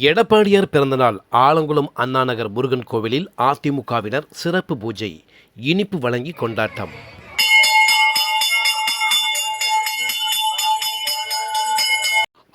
எடப்பாடியார் பிறந்தநாள் ஆலங்குளம் அண்ணாநகர் முருகன் கோவிலில் அதிமுகவினர் சிறப்பு பூஜை இனிப்பு வழங்கி கொண்டாட்டம்.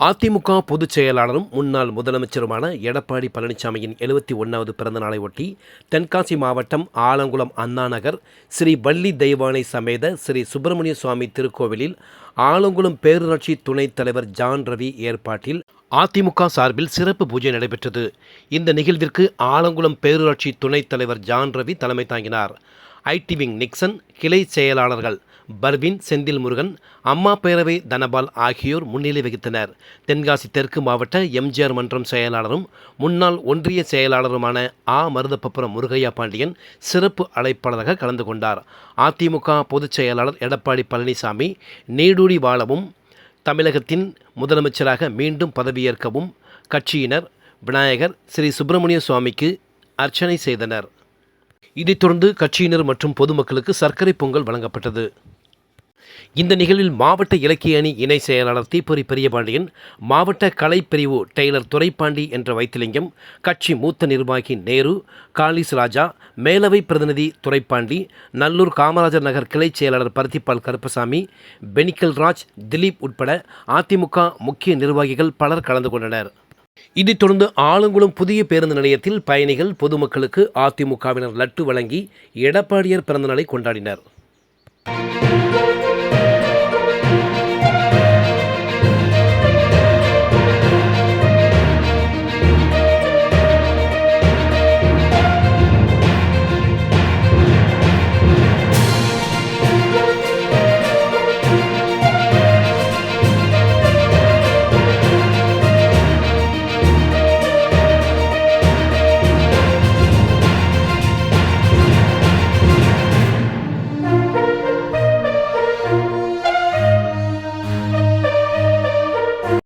அதிமுக பொதுச் செயலாளரும் முன்னாள் முதலமைச்சருமான எடப்பாடி பழனிசாமியின் எழுபத்தி ஒன்றாவது பிறந்தநாளை ஒட்டி தென்காசி மாவட்டம் ஆலங்குளம் அண்ணாநகர் ஸ்ரீ வள்ளி தெய்வானை சமேத ஸ்ரீ சுப்பிரமணிய சுவாமி திருக்கோவிலில் ஆலங்குளம் பேரூராட்சி துணைத் தலைவர் ஜான் ரவி ஏற்பாட்டில் அதிமுக சார்பில் சிறப்பு பூஜை நடைபெற்றது. இந்த நிகழ்விற்கு ஆலங்குளம் பேரூராட்சி துணைத் தலைவர் ஜான் ரவி தலைமை தாங்கினார். ஐடிவிங் நிக்சன் கிளை செயலாளர்கள் பர்வின் செந்தில் முருகன் அம்மா பேரவை தனபால் ஆகியோர் முன்னிலை வகித்தனர். தென்காசி தெற்கு மாவட்ட எம்ஜிஆர் மன்றம் செயலாளரும் முன்னாள் ஒன்றிய செயலாளருமான ஆ. மருதப்பபுரம் முருகையா பாண்டியன் சிறப்பு அழைப்பாளராக கலந்து கொண்டார். அதிமுக பொதுச் செயலாளர் எடப்பாடி பழனிசாமி நீடூடி வாழவும் தமிழகத்தின் முதலமைச்சராக மீண்டும் பதவியேற்கவும் கட்சியினர் விநாயகர் ஸ்ரீ சுப்பிரமணிய சுவாமிக்கு அர்ச்சனை செய்தனர். இதைத் தொடர்ந்து கட்சியினர் மற்றும் பொதுமக்களுக்கு சர்க்கரை பொங்கல் வழங்கப்பட்டது. இந்த நிகழ்வில் மாவட்ட இலக்கிய அணி இணை செயலாளர் தீப்பொறி பெரியபாண்டியன் மாவட்ட கலைப்பிரிவு டெய்லர் துரைப்பாண்டி என்ற வைத்திலிங்கம் கட்சி மூத்த நிர்வாகி நேரு காலிஸ் ராஜா மேலவை பிரதிநிதி துரைப்பாண்டி நல்லூர் காமராஜர் நகர் கிளை செயலாளர் பருத்திப்பால் கருப்பசாமி பெனிக்கல் ராஜ் திலீப் உட்பட அதிமுக முக்கிய நிர்வாகிகள் பலர் கலந்து கொண்டனர். இதைத் தொடர்ந்து ஆலங்குளம் புதிய பேருந்து நிலையத்தில் பயணிகள் பொதுமக்களுக்கு அதிமுகவினர் லட்டு வழங்கி எடப்பாடியார் பிறந்தநாளை கொண்டாடினர்.